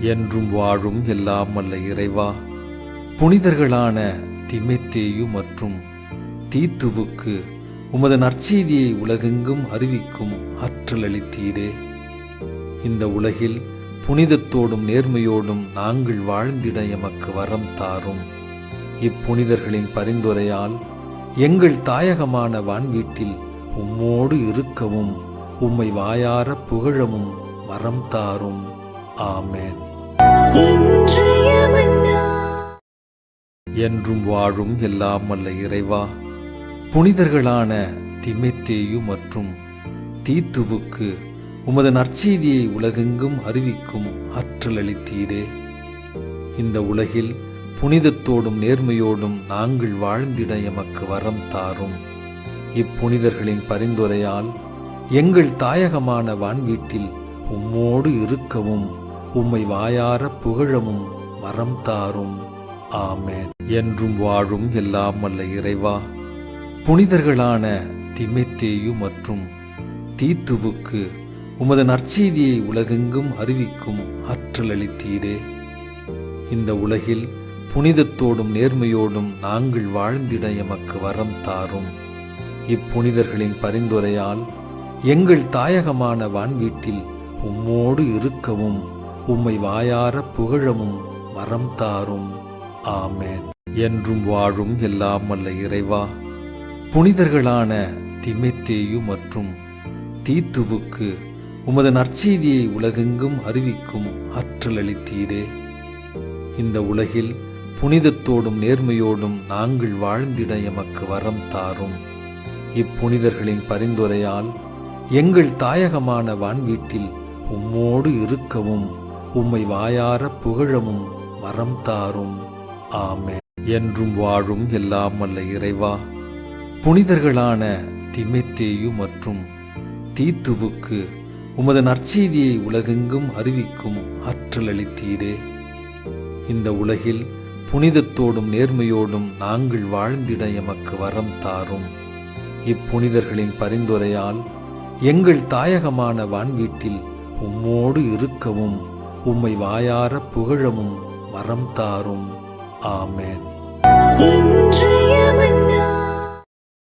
என்றும் வாழும் எல்லாம் அல்ல இறைவா. புனிதர்களான திமெத்தேயு மற்றும் தீத்துவுக்கு உமது நற்செய்தியை உலகெங்கும் அறிவிக்கும் ஆற்றல் அளித்தீரே. இந்த உலகில் புனிதத்தோடும் நேர்மையோடும் நாங்கள் வாழ்ந்திட எமக்கு வரம் தாரும். இப்புனிதர்களின் பரிந்துரையால் எங்கள் தாயகமான வான்வீட்டில் உம்மோடு இருக்கவும் உம்மை வாயார புகழவும் வரம் தாரும். ஆமேன். என்றும் வாழும் எல்லாம் அல்ல இறைவா. புனிதர்களான திமெத்தேயு மற்றும் தீத்துவுக்கு உமது நற்செய்தியை உலகெங்கும் அறிவிக்கும் ஆற்றல் அளித்தீரே. இந்த உலகில் புனிதத்தோடும் நேர்மையோடும் நாங்கள் வாழ்ந்திட எமக்கு வரம் தாரும். இப்புனிதர்களின் பரிந்துரையால் எங்கள் தாயகமான வான்வீட்டில் உம்மோடு இருக்கவும் உம்மை வாயார புகழமும் வரம் தாரும். ஆமேன். என்றும் வாழும் எல்லாம் அல்ல இறைவா. புனிதர்களான திமைத்தேயு மற்றும் தீத்துவுக்கு உமது நற்செய்தியை உலகெங்கும் அறிவிக்கும் ஆற்றல் அளித்தீரே. இந்த உலகில் புனிதத்தோடும் நேர்மையோடும் நாங்கள் வாழ்ந்திட எமக்கு வரம் தாரும். இப்புனிதர்களின் பரிந்துரையால் எங்கள் தாயகமான வான்வீட்டில் உம்மோடு இருக்கவும். உம்மை வாயார புகழவும் வரம் தாரும். ஆமேன். என்றும் வாழும் எல்லாம் அல்ல இறைவா. புனிதர்களான திமெத்தேயு மற்றும் தீத்துவுக்கு உமது நற்செய்தியை உலகெங்கும் அறிவிக்கும் ஆற்றல் அளித்தீரே. இந்த உலகில் புனிதத்தோடும் நேர்மையோடும் நாங்கள் வாழ்ந்திட எமக்கு வரம் தாரும். இப்புனிதர்களின் பரிந்துரையால் எங்கள் தாயகமான வான்வீட்டில் உம்மோடு இருக்கவும் உம்மை வாயார புகழமும் வரம் தாரும். ஆமே என்றும் வாழும் எல்லாம் அல்ல இறைவா. புனிதர்களான திமெத்தேயு மற்றும் தீத்துவுக்கு உமது நற்செய்தியை உலகெங்கும் அறிவிக்கும் ஆற்றல் அளித்தீரே. இந்த உலகில் புனிதத்தோடும் நேர்மையோடும் நாங்கள் வாழ்ந்திட எமக்கு வரம் தாரும். இப்புனிதர்களின் பரிந்துரையால் எங்கள் தாயகமான வான்வீட்டில் உம்மோடு இருக்கவும் உம்மை வாயார புகழவும் வரம் தாரும். ஆமேன்.